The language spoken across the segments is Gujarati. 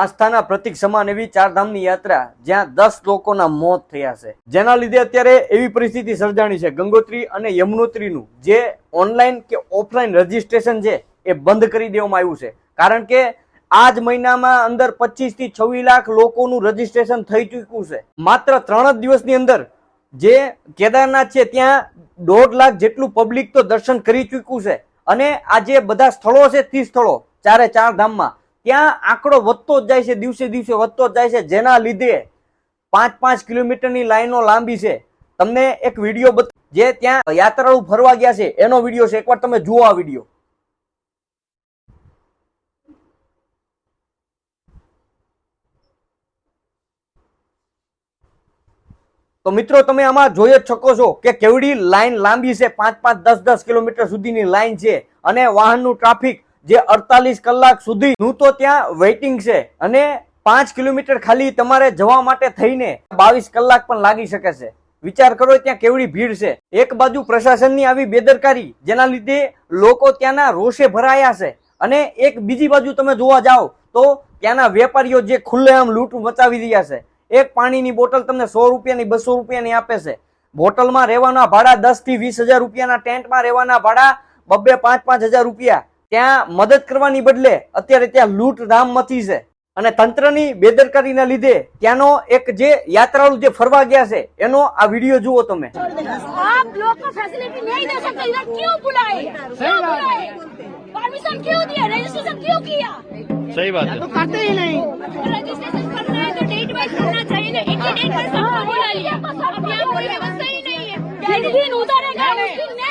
આસ્થાના પ્રતિક સમાન એવી ચારધામની યાત્રા જ્યાં દસ લોકોના મોત થયા છે. જેના લીધે અત્યારે એવી પરિસ્થિતિ સર્જાણી છે. ગંગોત્રી અને યમુનોત્રીનું જે ઓનલાઈન કે ઓફલાઈન રજીસ્ટ્રેશન છે એ બંધ કરી દેવામાં આવ્યું છે. કારણ કે આ જ મહિનામાં અંદર પચીસથી છવ્વીસ લાખ લોકોનું રજીસ્ટ્રેશન થઈ ચૂક્યું છે. માત્ર ત્રણ જ દિવસની અંદર જે કેદારનાથ છે ત્યાં દોઢ લાખ જેટલું પબ્લિક તો દર્શન કરી ચૂક્યું છે. અને આ જે બધા સ્થળો છે, ત્રીસ સ્થળો, ચારે ચાર ધામમાં ત્યાં આંકડો વધતો જ જાય છે, દિવસે દિવસે વધતો જ જાય છે, જેના લીધે પાંચ પાંચ કિલોમીટરની લાઈનો લાંબી છે. તમને એક વીડિયો જે ત્યાં યાત્રાળુ ફરવા ગયા છે, એનો વીડિયો છે. એકવાર તમે જુઓ આ વીડિયો. તો મિત્રો, તમે આમાં જોઈ જ શકો છો કે કેવડી લાઈન લાંબી છે. પાંચ પાંચ દસ દસ કિલોમીટર સુધીની લાઈન છે અને વાહનનું ટ્રાફિક જે અડતાલીસ કલાક સુધીનું તો ત્યાં વેઇટિંગ છે અને પાંચ કિલોમીટર ખાલી તમારે જવા માટે થઈને બાવીસ કલાક પણ લાગી શકે છે. વિચાર કરો ત્યાં કેવડી ભીડ છે. એક બાજુ પ્રશાસનની આવી બેદરકારી, જેના લીધે લોકો ત્યાંના રોષે ભરાયા છે અને એક બીજી બાજુ તમે જોવા જાઓ તો ત્યાંના વેપારીઓ જે ખુલ્લેઆમ લૂંટ મચાવી રહ્યા છે. એક પાણીની બોટલ તમને સો રૂપિયાની, બસો રૂપિયાની આપે છે. બોટલમાં રહેવાના ભાડા દસથી વીસ હજાર રૂપિયાના ટેન્ટમાં રહેવાના ભાડા બબ્બે પાંચ પાંચ હજાર રૂપિયા. ત્યાં મદદ કરવાની બદલે અત્યારે ત્યાં લૂંટ ધામ મચી છે અને તંત્રની બેદરકારીના લીધે ત્યાંનો એક જે યાત્રાળુ જે ફરવા ગયા છે એનો આ વિડીયો જુઓ તમે आप लोग को फैसिलिटी नहीं दे सकते इधर क्यों बुलाए क्यों बुलाए परमिशन क्यों दिया रजिस्ट्रेशन क्यों किया सही बात है तो करते ही नहीं रजिस्ट्रेशन करना है तो डेट वाइज करना चाहिए ना एक ही डेट पर सबको बुला लिया अब यहाँ कोई व्यवस्था ही नहीं है जिस दिन उतरेगा उस दिन नहीं कोई जाएगा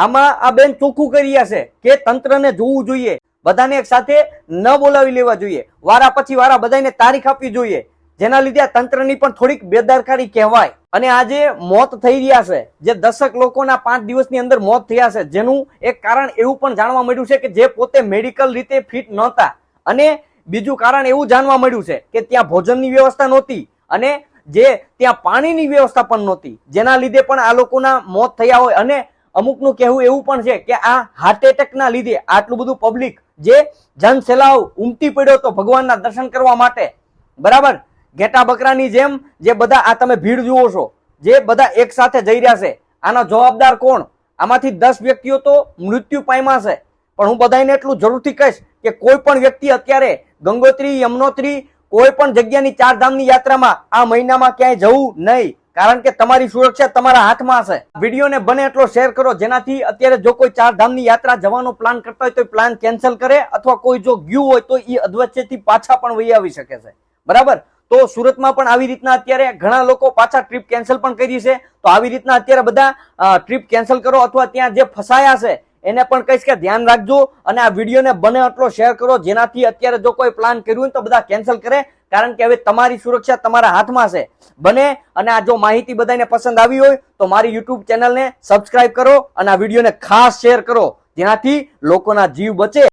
આમાં આ બેન ચોખ્ખું કરી રહ્યા છે કે તંત્રને જોવું જોઈએ, બધાને એક સાથે ન બોલાવી લેવા જોઈએ. વારા પછી વારા બધાને તારીખ આપવી જોઈએ, જેના લીધે આ તંત્રની પણ થોડીક બેદરકારી કહેવાય. અને આજે મોત થઈ રહ્યા છે, જે દશક લોકોના પાંચ દિવસની અંદર મોત થયા છે, જેનું એક કારણ એવું પણ જાણવા મળ્યું છે કે જે પોતે મેડિકલ રીતે ફિટ નહોતા. અને બીજું કારણ એવું જાણવા મળ્યું છે કે ત્યાં ભોજનની વ્યવસ્થા નહોતી અને જે ત્યાં પાણીની વ્યવસ્થા પણ નહોતી, જેના લીધે પણ આ લોકોના મોત થયા હોય અને અમુકનું કહેવું એવું પણ છે કે આ હાર્ટ એટેકના લીધે આટલું બધું પબ્લિક જે જન સેલાવ ઉમટી પડ્યો હતો ભગવાનના દર્શન કરવા માટે. બરાબર? ઘેટા બકરાની જેમ જે બધા આ તમે ભીડ જુઓ છો, જે બધા એક સાથે જઈ રહ્યા છે, આનો જવાબદાર કોણ? આમાંથી દસ વ્યક્તિઓ તો મૃત્યુ પામ્યા છે. પણ હું બધાને એટલું જરૂરથી કહીશ કે કોઈ પણ વ્યક્તિ અત્યારે ગંગોત્રી, યમનોત્રી, કોઈ પણ જગ્યાની ચાર ધામની યાત્રામાં આ મહિનામાં ક્યાંય જવું નહીં. કારણ કે તમારી સુરક્ષા તમારા હાથમાં છે વિડીયોને બને એટલો શેર કરો, જેનાથી અત્યારે જો કોઈ ચાર ધામની યાત્રા જવાનો પ્લાન કરતા હોય તો પ્લાન કેન્સલ કરે, અથવા કોઈ જો ગયું હોય તો એ અધવચ્ચેથી પાછા પણ વહી આવી શકે છે. બરાબર? તો સુરતમાં પણ આવી રીતના અત્યારે ઘણા લોકો પાછા ટ્રીપ કેન્સલ પણ કરી છે. તો આવી રીતના અત્યારે બધા ટ્રીપ કેન્સલ કરો અથવા ત્યાં જે ફસાયા છે, એને પણ કહીશ કે ધ્યાન રાખજો અને આ વિડીયોને બને એટલો શેર કરો, જેનાથી અત્યારે જો કોઈ પ્લાન કર્યું હોય તો બધા કેન્સલ કરે કારણ કે હવે તમારી સુરક્ષા તમારા હાથમાં છે. બને અને આ જો માહિતી બધાને પસંદ આવી હોય, તો મારી યુટ્યુબ ચેનલને સબસ્ક્રાઇબ કરો અને આ વિડીયોને ખાસ શેર કરો. જેનાથી લોકોના જીવ બચે.